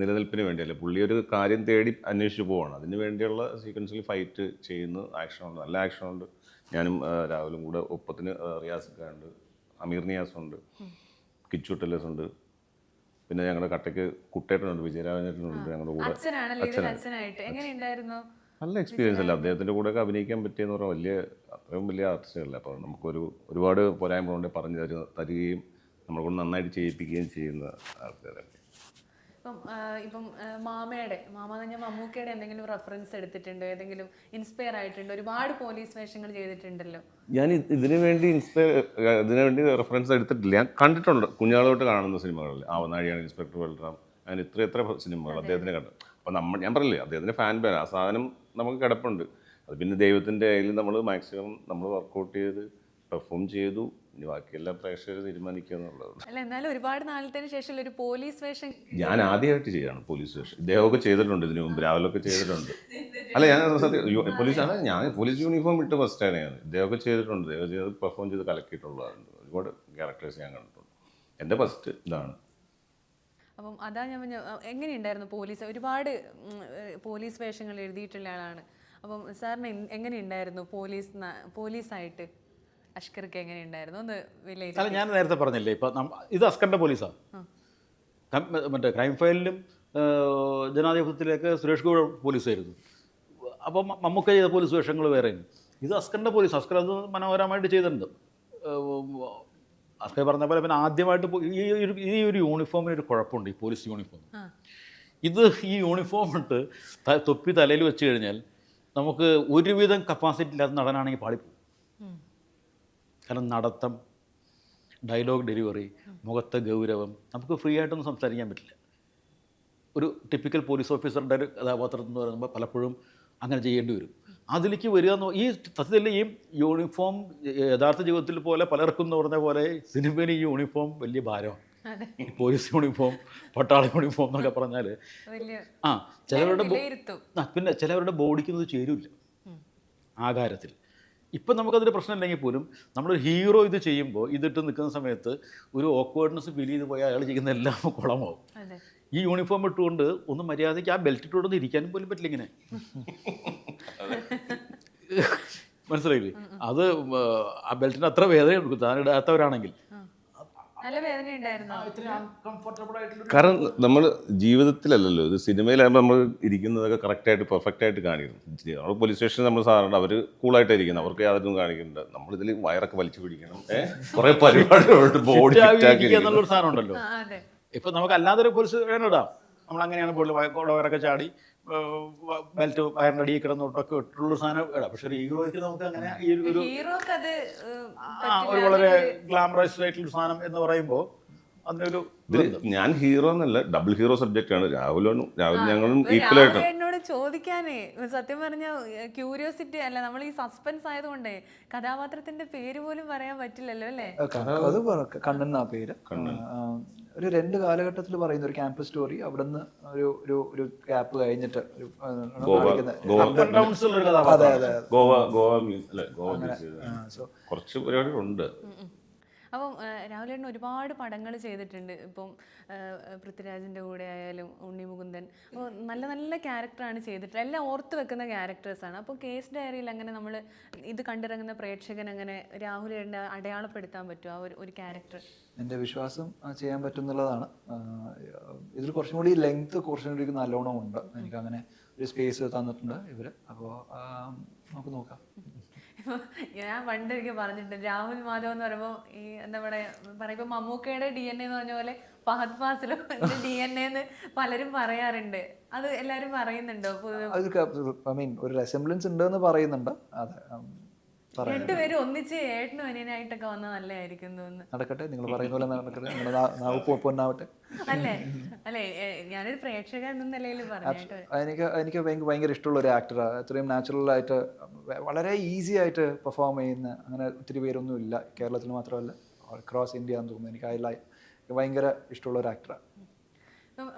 നിലനിൽപ്പിന് വേണ്ടിയല്ല? പുള്ളി ഒരു കാര്യം തേടി അന്വേഷിച്ച് പോവാണ്. അതിന് വേണ്ടിയുള്ള സീക്വൻസിൽ ഫൈറ്റ് ചെയ്യുന്നു ആക്ഷനുണ്ട്. നല്ല ആക്ഷനുണ്ട്. ഞാനും രാഹുലും കൂടെ ഒപ്പത്തിന് റിയാസ് ഉണ്ട് അമീർ നിയാസ് ഉണ്ട്. കിച്ചു ടെല്ലസ് ഉണ്ട്. പിന്നെ ഞങ്ങളുടെ കട്ടയ്ക്ക് കുട്ടേട്ടനുണ്ട് വിജയരാജനുണ്ട് ഞങ്ങളുടെ കൂടെ. അച്ഛനാണ് നല്ല എക്സ്പീരിയൻസ് അല്ല? അദ്ദേഹത്തിന്റെ കൂടെയൊക്കെ അഭിനയിക്കാൻ പറ്റിയെന്ന് പറഞ്ഞാൽ വലിയ അത്രയും വലിയ ആർട്ടിസ്റ്റുകളല്ല അപ്പോൾ നമുക്കൊരു ഒരുപാട് പോരായ്മകളുണ്ട് പറഞ്ഞു തരുക തരികയും നമ്മളെ കൊണ്ട് നന്നായിട്ട് ചെയ്യിപ്പിക്കുകയും ചെയ്യുന്ന ആൾക്കാരല്ലേ? ഇപ്പം ഇപ്പം മാമയുടെ മാമ എന്ന് പറഞ്ഞാൽ മമ്മൂക്കയുടെ എന്തെങ്കിലും റെഫറൻസ് എടുത്തിട്ടുണ്ടോ ഏതെങ്കിലും ഇൻസ്പയർ ആയിട്ടുണ്ട് ഒരുപാട് പോലീസ് വേഷങ്ങൾ ചെയ്തിട്ടുണ്ടല്ലോ. ഞാൻ ഇതിനു വേണ്ടി ഇൻസ്പയർ ഇതിനു വേണ്ടി റെഫറൻസ് എടുത്തിട്ടില്ല. ഞാൻ കണ്ടിട്ടുണ്ട് കുഞ്ഞാളോട്ട് കാണുന്ന സിനിമകളിൽ ആവനാഴിയാണ് ഇൻസ്പെക്ടർ ബൽറാം. അങ്ങനെ ഇത്ര എത്ര സിനിമകൾ അദ്ദേഹത്തിനെ കണ്ടു. അപ്പോൾ നമ്മൾ ഞാൻ പറയില്ലേ അദ്ദേഹത്തിന്റെ ഫാൻ പേര് ആ സാധനം നമുക്ക് കിടപ്പുണ്ട്. അത് പിന്നെ ദൈവത്തിന്റെ കയ്യിൽ നമ്മൾ മാക്സിമം നമ്മൾ വർക്കൗട്ട് ചെയ്ത് പെർഫോം ചെയ്തു ഇനി ബാക്കിയെല്ലാം പ്രേക്ഷകർ തീരുമാനിക്കുക അല്ല എന്നാലും ഒരുപാട് നാളത്തിന് ശേഷം ഒരു പോലീസ് വേഷം ഞാൻ ആദ്യമായിട്ട് ചെയ്യാണ് പോലീസ് വേഷം. ഇദ്ദേഹമൊക്കെ ചെയ്തിട്ടുണ്ട് ഇതിനു മുമ്പ് രാവിലൊക്കെ ചെയ്തിട്ടുണ്ട്. അല്ല ഞാൻ സത്യം പോലീസ് ആണ് ഞാൻ പോലീസ് യൂണിഫോം ഇട്ട് ഫസ്റ്റാണ് ഞാൻ. ഇദ്ദേഹമൊക്കെ ചെയ്തിട്ടുണ്ട് ഇദ്ദേഹം ചെയ്ത് പെർഫോം ചെയ്ത് കലക്കിയിട്ടുള്ളതാണ്. ഒരുപാട് ക്യാരക്ടേഴ്സ് ഞാൻ കണ്ടിട്ടുണ്ട്. എന്റെ ഫസ്റ്റ് ഇതാണ്. അപ്പം അതാ ഞാൻ എങ്ങനെയുണ്ടായിരുന്നു പോലീസ്? ഒരുപാട് പോലീസ് വേഷങ്ങൾ എഴുതിയിട്ടുള്ള ആളാണ്. അപ്പം സാറിന് എങ്ങനെയുണ്ടായിരുന്നു പോലീസ് പോലീസായിട്ട്? അഷ്കർക്ക് എങ്ങനെയുണ്ടായിരുന്നു? ഒന്ന് അല്ല ഞാൻ നേരത്തെ പറഞ്ഞില്ലേ ഇപ്പം ഇത് അസ്കറിന്റെ പോലീസാണ് മറ്റേ ക്രൈം ഫയലിലും ജനാധിപത്യത്തിലേക്ക് സുരേഷ് ഗോപി പോലീസായിരുന്നു. അപ്പം മമ്മൂക്ക ചെയ്ത പോലീസ് വേഷങ്ങൾ വേറെ ഇത് അസ്കറിന്റെ പോലീസ് അസ്കർ അത് മനോഹരമായിട്ട് ചെയ്തിട്ടുണ്ട്. അസ്കർ പറഞ്ഞ പോലെ പിന്നെ ആദ്യമായിട്ട് ഈ ഒരു ഈ ഒരു യൂണിഫോമിന് ഒരു കുഴപ്പമുണ്ട് ഈ പോലീസ് യൂണിഫോം. ഇത് ഈ യൂണിഫോം ഇട്ട് തൊപ്പി തലയിൽ വെച്ച് കഴിഞ്ഞാൽ നമുക്ക് ഒരുവിധം കപ്പാസിറ്റി ഇല്ലാത്ത നടനാണെങ്കിൽ പാളിപ്പോവും. ഉം. കാരണം നടത്തം ഡയലോഗ് ഡെലിവറി മുഖത്തെ ഗൗരവം നമുക്ക് ഫ്രീ ആയിട്ടൊന്നും സംസാരിക്കാൻ പറ്റില്ല. ഒരു ടിപ്പിക്കൽ പോലീസ് ഓഫീസറുടെ ഒരു കഥാപാത്രം എന്ന് പറയുമ്പോൾ പലപ്പോഴും അങ്ങനെ ചെയ്യേണ്ടി വരും. അതിലേക്ക് വരിക എന്ന് ഈ സത്യത്തിൽ ഈ യൂണിഫോം യഥാർത്ഥ ജീവിതത്തിൽ പോലെ പലർക്കും എന്ന് പറഞ്ഞ പോലെ സിനിമയിൽ ഈ യൂണിഫോം വലിയ ഭാരമാണ്. ഈ പോലീസ് യൂണിഫോം പട്ടാള യൂണിഫോം എന്നൊക്കെ പറഞ്ഞാൽ ആ ചിലവരുടെ ആ, പിന്നെ ചിലവരുടെ ബോഡിക്ക് അത് ചേരില്ല ആകാരത്തിൽ. ഇപ്പം നമുക്കതൊരു പ്രശ്നമില്ലെങ്കിൽ പോലും നമ്മളൊരു ഹീറോ ഇത് ചെയ്യുമ്പോൾ ഇതിട്ട് നിൽക്കുന്ന സമയത്ത് ഒരു ഓക്വേർഡ്നെസ് ഫീൽ ചെയ്ത് പോയാൽ അയാൾ ചെയ്യുന്ന എല്ലാം കുളമാവും. ഈ യൂണിഫോം ഇട്ടുകൊണ്ട് ഒന്ന് മര്യാദയ്ക്ക് ആ ബെൽറ്റ് ഇട്ടുകൊണ്ട് ഇരിക്കാനും പോലും പറ്റില്ല ഇങ്ങനെ. മനസ്സിലായില്ലേ? അത് ആ, ആ ബെൽറ്റിന് അത്ര വേദന എടുക്കും താൻ ഇടാത്തവരാണെങ്കിൽ നല്ല വേദന ഉണ്ടായിരുന്നു കംഫർട്ടബിൾ ആയിട്ടുള്ള കാരണം നമ്മൾ ജീവിതത്തിലല്ലല്ലോ ഇത് സിനിമയിലാകുമ്പോൾ നമ്മൾ ഇരിക്കുന്നതൊക്കെ കറക്റ്റായിട്ട് പെർഫെക്റ്റ് ആയിട്ട് കാണിക്കുന്നു. നമ്മൾ പോലീസ് സ്റ്റേഷനിൽ നമ്മൾ സാധാരണ അവർ കൂളായിട്ട് ഇരിക്കുന്നത്. അവർക്ക് യാതൊന്നും കാണിക്കുന്നുണ്ട് നമ്മളിതിൽ വയറൊക്കെ വലിച്ചു പിടിക്കണം. കുറെ കുറേ പരിപാടികളുണ്ട്. ബോഡി ഇപ്പൊ നമുക്ക് സാധനം ഉണ്ടല്ലോ. ഇപ്പം നമുക്ക് അല്ലാതൊരു പോലീസ് ഇടാം. നമ്മൾ അങ്ങനെയാണ് പോലും വയറൊക്കെ ചാടി. ബെൽറ്റ് വയറിന്റെ അടിയിൽ കിടന്നോട്ടൊക്കെ ഇട്ടുള്ള സാധനം ഇടാം പക്ഷെ ഒരു ഹീറോയ്ക്ക് നമുക്ക് അങ്ങനെ ഈ ഒരു- ഒരു ആ, വളരെ ഗ്ലാമറൈസ്ഡ് ആയിട്ടുള്ള സാധനം എന്ന് പറയുമ്പോൾ അതിനൊരു ഞാൻ ഹീറോ എന്നല്ല ഡബിൾ ഹീറോ സബ്ജക്റ്റ് ആണ്. രാഹുലും രാഹുൽ ഞങ്ങളും ഈക്വൽ ആയിട്ട് എന്നോട് ചോദിക്കാനേ സത്യം പറഞ്ഞ ക്യൂരിയോസിറ്റി അല്ല നമ്മൾ ഈ സസ്പെൻസ് ആയതുകൊണ്ടേ കഥാപാത്രത്തിന്റെ പേര് പോലും പറയാൻ പറ്റില്ലല്ലോ അല്ലേ? അത് കണ്ണൻ എന്നാ പേര്? ആ, ഒരു രണ്ട് കാലഘട്ടത്തിൽ പറയുന്ന ഒരു ക്യാമ്പസ് സ്റ്റോറി അവിടുന്ന് ഒരു ഒരു ഒരു ഗ്യാപ്പ് കഴിഞ്ഞിട്ട് ഒരു ഗോവ ഗോവ ഗോവ മ്യൂ- അല്ല ഗോവ മ്യൂസ് ആ, so കുറച്ച് പരിപാടികളുണ്ട്. അപ്പം രാഹുലേട്ടൻ ഒരുപാട് പടങ്ങൾ ചെയ്തിട്ടുണ്ട്. ഇപ്പം പൃഥ്വിരാജിന്റെ കൂടെ ആയാലും ഉണ്ണി മുകുന്ദൻ. അപ്പോൾ നല്ല നല്ല ക്യാരക്ടറാണ് ചെയ്തിട്ടുള്ളത്. എല്ലാം ഓർത്ത് വെക്കുന്ന ക്യാരക്ടേഴ്സാണ് അപ്പോൾ കേസ് ഡയറിയിൽ അങ്ങനെ നമ്മൾ ഇത് കണ്ടിറങ്ങുന്ന പ്രേക്ഷകൻ അങ്ങനെ രാഹുലേട്ടനെ അടയാളപ്പെടുത്താൻ പറ്റുമോ? ആ ഒരു ഒരു ക്യാരക്ടർ എന്റെ വിശ്വാസം ചെയ്യാൻ പറ്റുന്നുള്ളതാണ്. ഇതിൽ കുറച്ചും കൂടി ലെങ്ത് കുറച്ചും കൂടി നല്ലോണം ഉണ്ട്. എനിക്ക് അങ്ങനെ ഒരു സ്പേസ് തന്നിട്ടുണ്ട് ഇവർ അപ്പോൾ നമുക്ക് നോക്കാം. ഞാൻ പണ്ട് എനിക്ക് പറഞ്ഞിട്ടുണ്ട്. രാഹുൽ മാധവ് എന്ന് പറയുമ്പോൾ ഈ എന്താ പറയാ പറയുമ്പോ മമ്മൂക്കയുടെ ഡി എൻ എന്ന് പറഞ്ഞ പോലെ ഫഹദ് ഫാസിലും ഡി എൻ എന്ന് പലരും പറയാറുണ്ട്. അത് എല്ലാരും പറയുന്നുണ്ടോ? ഐ മീൻ ഒരു റെസംബ്ലൻസ് ഉണ്ട് എന്ന് പറയുന്നുണ്ട്. അതെ. രണ്ടുപേരും ഒന്നിച്ച് ഏട്ടനും അനിയനായിട്ടൊക്കെ വന്നാൽ നല്ലതായിരിക്കും തോന്നുന്നു. നടക്കട്ടെ നിങ്ങൾ പറയുന്ന പോലെ നടക്കട്ടെ. നാവ് പൊന്നാവട്ടെ. അല്ലേ? അല്ലേ ഞാനൊരു പ്രേക്ഷക എന്ന നിലയിൽ പറഞ്ഞു എനിക്ക് എനിക്ക് ഭയങ്കര ഇഷ്ടമുള്ള ഒരു ആക്ടറാണ് അത്രയും നാച്ചുറൽ ആയിട്ട് വളരെ ഈസി ആയിട്ട് പെർഫോം ചെയ്യുന്ന അങ്ങനെ ഒത്തിരി പേരൊന്നും ഇല്ല. കേരളത്തിൽ മാത്രമല്ല ക്രോസ് ഇന്ത്യ എന്ന് തോന്നുന്നു എനിക്ക്. അതിലായി ഭയങ്കര ഇഷ്ടമുള്ള ഒരു ആക്ടറാണ്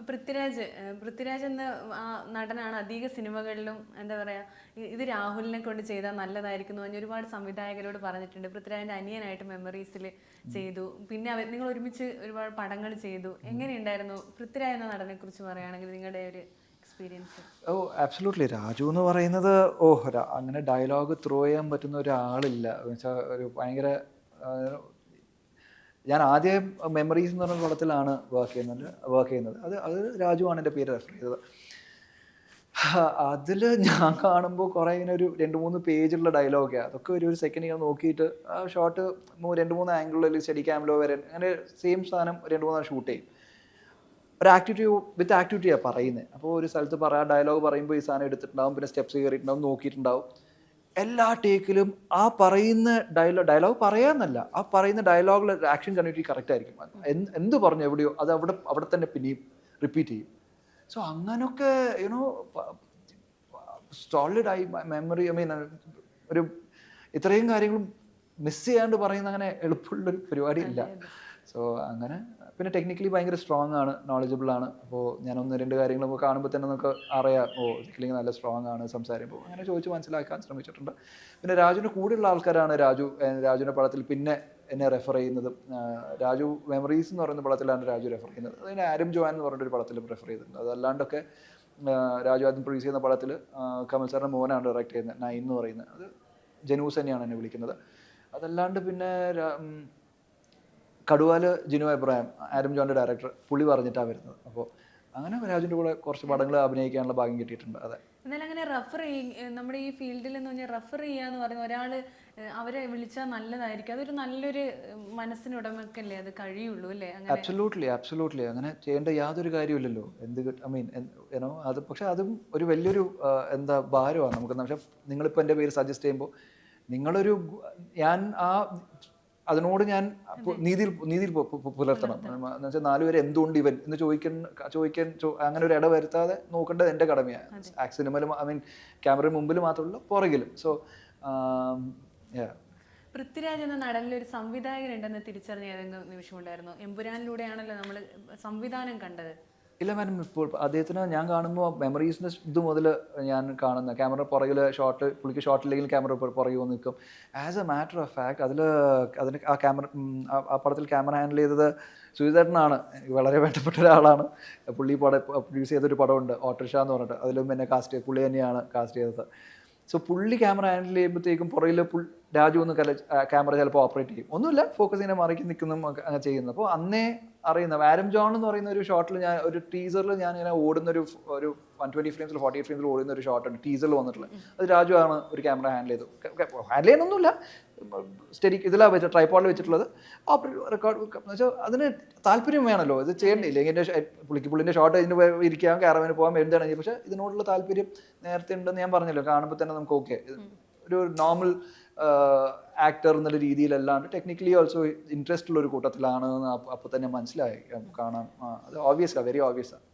പൃഥ്വിരാജ് പൃഥ്വിരാജ് എന്ന ആ നടനാണ് അധിക സിനിമകളിലും എന്താ പറയാ ഇത് രാഹുലിനെ കൊണ്ട് ചെയ്താൽ നല്ലതായിരിക്കുന്നു എന്ന് ഒരുപാട് സംവിധായകരോട് പറഞ്ഞിട്ടുണ്ട്. പൃഥ്വിരാജിന്റെ അനിയനായിട്ട് മെമ്മറീസിൽ ചെയ്തു. പിന്നെ അവർ നിങ്ങൾ ഒരുമിച്ച് ഒരുപാട് പടങ്ങൾ ചെയ്തു. എങ്ങനെയുണ്ടായിരുന്നു പൃഥ്വിരാജ് എന്ന നടനെ കുറിച്ച് പറയുകയാണെങ്കിൽ നിങ്ങളുടെ ഒരു എക്സ്പീരിയൻസ് ഓ ആബ്സലൂട്ട്ലി രാജു എന്ന് പറയുന്നത് ഓ അങ്ങനെ ഡയലോഗ് ത്രോ ചെയ്യാൻ പറ്റുന്ന ഒരാളില്ല. എന്നുവെച്ചാൽ ഒരു ഭയങ്കര ഞാൻ ആദ്യം മെമ്മറീസ് എന്ന് പറഞ്ഞ കുളത്തിലാണ് വർക്ക് ചെയ്യുന്നത് വർക്ക് ചെയ്യുന്നത്. അത് അത് രാജുവാണ് എന്റെ പേര് റെഫർ ചെയ്തത്. അതിൽ ഞാൻ കാണുമ്പോൾ കുറേ ഇങ്ങനെ ഒരു രണ്ട് മൂന്ന് പേജുള്ള ഡയലോഗാണ് അതൊക്കെ ഒരു ഒരു സെക്കൻഡ് ഞാൻ നോക്കിയിട്ട് ആ ഷോട്ട് രണ്ട് മൂന്ന് ആംഗിളിൽ സ്റ്റഡി ക്യാമിലോ വരെ അങ്ങനെ സെയിം സാധനം രണ്ട് മൂന്ന് ഷൂട്ട് ചെയ്യും. ഒരു ആക്ടിവിറ്റി വിത്ത് ആക്ടിവിറ്റിയാണ് പറയുന്നത് അപ്പോൾ ഒരു സ്ഥലത്ത് പറയാ ഡയലോഗ് പറയുമ്പോൾ ഈ സാധനം എടുത്തിട്ടുണ്ടാവും പിന്നെ സ്റ്റെപ്സ് കയറിയിട്ടുണ്ടാവും നോക്കിയിട്ടുണ്ടാവും. എല്ലാ ടേക്കിലും ആ പറയുന്ന ഡയലോഗ് ഡയലോഗ് പറയാന്നല്ല. ആ പറയുന്ന ഡയലോഗിൽ ആക്ഷൻ കണ്ടിട്ട് കറക്റ്റ് ആയിരിക്കും. എന്ത് എന്ത് പറഞ്ഞു എവിടെയോ അത് അവിടെ അവിടെ തന്നെ പിന്നെയും റിപ്പീറ്റ് ചെയ്യും. സോ അങ്ങനൊക്കെ യുനോ സോളിഡ് ആയി മെമ്മറി ഐ മീൻ ഒരു ഇത്രയും കാര്യങ്ങളും മിസ് ചെയ്യാണ്ട് പറയുന്ന അങ്ങനെ എളുപ്പമുള്ളൊരു പരിപാടി ഇല്ല സോ അങ്ങനെ പിന്നെ ടെക്നിക്കലി ഭയങ്കര സ്ട്രോങ് ആണ് നോളജബിൾ ആണ്. അപ്പോൾ ഞാൻ ഒന്ന് രണ്ട് കാര്യങ്ങൾ കാണുമ്പോൾ തന്നെ നമുക്ക് അറിയാം. ഓ ഇല്ലെങ്കിൽ നല്ല സ്ട്രോങ് ആണ് സംസാരിക്കുമ്പോൾ അങ്ങനെ ചോദിച്ച് മനസ്സിലാക്കാൻ ശ്രമിച്ചിട്ടുണ്ട്. പിന്നെ രാജുവിന്റെ കൂടെയുള്ള ആൾക്കാരാണ് രാജു രാജുവിന്റെ പടത്തിൽ പിന്നെ എന്നെ റെഫർ ചെയ്യുന്നതും. രാജു മെമ്മറീസ് എന്ന് പറയുന്ന പടത്തിലാണ് രാജു റെഫർ ചെയ്യുന്നത്. അതിന് ആരും ജോൻ എന്ന് പറഞ്ഞൊരു പടത്തിലും റെഫർ ചെയ്തിട്ടുണ്ട്. അതല്ലാണ്ടൊക്കെ രാജു ആദ്യം പ്രൊഡ്യൂസ് ചെയ്യുന്ന പടത്തിൽ കമൽ സാറിന്റെ മോനാണ് ഡയറക്റ്റ് ചെയ്യുന്നത്. നൈൻ എന്ന് പറയുന്നത്. അത് ജനൂസ് തന്നെയാണ് എന്നെ വിളിക്കുന്നത്. അതല്ലാണ്ട് പിന്നെ കടുവാൽ ജിനു എബ്രാഹിം ആരം ജോണിന്റെ ഡയറക്ടർ പുള്ളി പറഞ്ഞിട്ടാണ് വരുന്നത്. അപ്പോൾ അങ്ങനെ രാജുവിന്റെ കൂടെ കുറച്ച് പടങ്ങൾ അഭിനയിക്കാനുള്ള ഭാഗ്യം കിട്ടിയിട്ടുണ്ട് അതെ. എന്നാൽ അങ്ങനെ റെഫർ ചെയ്യും നമ്മുടെ ഈ ഫീൽഡിൽ എന്ന് പറഞ്ഞാൽ റെഫർ ചെയ്യാന്ന് പറഞ്ഞ ഒരാൾ അവരെ വിളിച്ചാൽ നല്ലതായിരിക്കും. അതൊരു നല്ലൊരു മനസ്സിന് മനസ്സിനുടമക്കല്ലേ അത് കഴിയുള്ളൂ അല്ലേ? അബ്സലൂട്ട്ലി അബ്സലൂട്ട്ലി അങ്ങനെ ചെയ്യേണ്ട യാതൊരു കാര്യമില്ലല്ലോ എന്ത് ഐ മീൻ ഏനോ അത് പക്ഷെ അതും ഒരു വലിയൊരു എന്താ ഭാരമാണ് നമുക്ക് പക്ഷെ നിങ്ങളിപ്പോൾ എന്റെ പേര് സജസ്റ്റ് ചെയ്യുമ്പോൾ നിങ്ങളൊരു ഞാൻ ആ അതിനോട് ഞാൻ നീതിയിൽ നീതിയിൽ പുലർത്തണം. എന്ന് വെച്ചാൽ നാലുപേരെ എന്തുകൊണ്ട് ഇവൻ? എന്ന് ചോദിക്കാൻ ചോദിക്കാൻ അങ്ങനെ ഒരു ഇട വരുത്താതെ നോക്കേണ്ടത് എന്റെ കടമയാണ്. സിനിമയിലും ഐ മീൻ ക്യാമറ മുമ്പിൽ മാത്രമല്ല പുറകിലും. സോ പൃഥ്വിരാജ് എന്ന നടനിൽ ഒരു സംവിധായകൻ ഉണ്ടെന്ന് തിരിച്ചറിഞ്ഞ ഏതെങ്കിലും നിമിഷമുണ്ടായിരുന്നു? എമ്പുരാനിലൂടെയാണല്ലോ നമ്മൾ സംവിധാനം കണ്ടത്. ഇല്ല മാഡം ഇപ്പോൾ അദ്ദേഹത്തിന് ഞാൻ കാണുമ്പോൾ മെമ്മറീസിന്റെ ഇത് മുതൽ ഞാൻ കാണുന്ന ക്യാമറ പുറകിൽ ഷോട്ട് പുള്ളിക്ക് ഷോട്ടില്ലെങ്കിൽ ക്യാമറ പുറകിൽ നിൽക്കും. As a matter of fact അതിൽ അതിന് ആ ക്യാമറ ആ പടത്തിൽ ക്യാമറ ഹാൻഡിൽ ചെയ്തത് സുജിതേട്ടനാണ്. വളരെ വേണ്ടപ്പെട്ട ഒരാളാണ്. പുള്ളി പടം പ്രൊഡ്യൂസ് ചെയ്തൊരു പടമുണ്ട് ഓട്ടർഷ എന്ന് പറഞ്ഞിട്ട്. അതിലും എന്നെ കാസ്റ്റ് പുള്ളി തന്നെയാണ് കാസ്റ്റ് ചെയ്തത്. സോ പുള്ളി ക്യാമറ ഹാൻഡിൽ ചെയ്യുമ്പോഴത്തേക്കും പുറകിൽ പുൾ രാജു ഒന്ന് കല ക്യാമറ ചിലപ്പോൾ ഓപ്പറേറ്റ് ചെയ്യും. ഒന്നുമില്ല ഫോക്കസ് ഇങ്ങനെ മറിക്കി നിൽക്കുന്നതും ഒക്കെ അങ്ങനെ ചെയ്യുന്നത് അപ്പോൾ അന്നേ അറിയുന്ന വാരം ജോൺ എന്ന് പറയുന്ന ഒരു ഷോട്ടിൽ ഞാൻ ഒരു ടീസറിൽ ഞാൻ ഇങ്ങനെ ഓടുന്ന ഒരു ഒരു വൺ ട്വന്റി ഫ്രെയിംസിൽ ഫോർട്ടി ഫ്രെയിംസിൽ ഓടുന്ന ഒരു ഷോട്ടുണ്ട് ടീസറിൽ വന്നിട്ടുള്ളത്. അത് രാജു ആണ് ഒരു ക്യാമറ ഹാൻഡിൽ ചെയ്തു ഹാൻഡിൽ ചെയ്യാനൊന്നുമില്ല സ്റ്റഡി ഇതിലാണ് വെച്ച ട്രൈപ്പോഡിൽ വെച്ചിട്ടുള്ളത്. റെക്കോർഡ് എന്ന് വെച്ചാൽ അതിന് താല്പര്യം വേണമല്ലോ ഇത് ചെയ്യണ്ടില്ല എന്റെ പുള്ളിക്ക് പുള്ളിന്റെ ഷോട്ട് ഇതിന് ഇരിക്കാം ക്യാരവന് പോകാം എന്താണ്? പക്ഷേ ഇതിനോടുള്ള താല്പര്യം നേരത്തെ ഉണ്ടെന്ന് ഞാൻ പറഞ്ഞല്ലോ. കാണുമ്പോൾ തന്നെ നമുക്ക് ഓക്കെ ഒരു നോർമൽ ആക്ടർ എന്നുള്ള രീതിയിലല്ലാണ്ട് ടെക്നിക്കലി ഓൾസോ ഇൻട്രസ്റ്റ് ഉള്ള ഒരു കൂട്ടത്തിലാണ് അപ്പോൾ തന്നെ മനസ്സിലായി. കാണാം. ആ, അത് ഓബിയസ് വെരി ഓബിയസ് ആണ്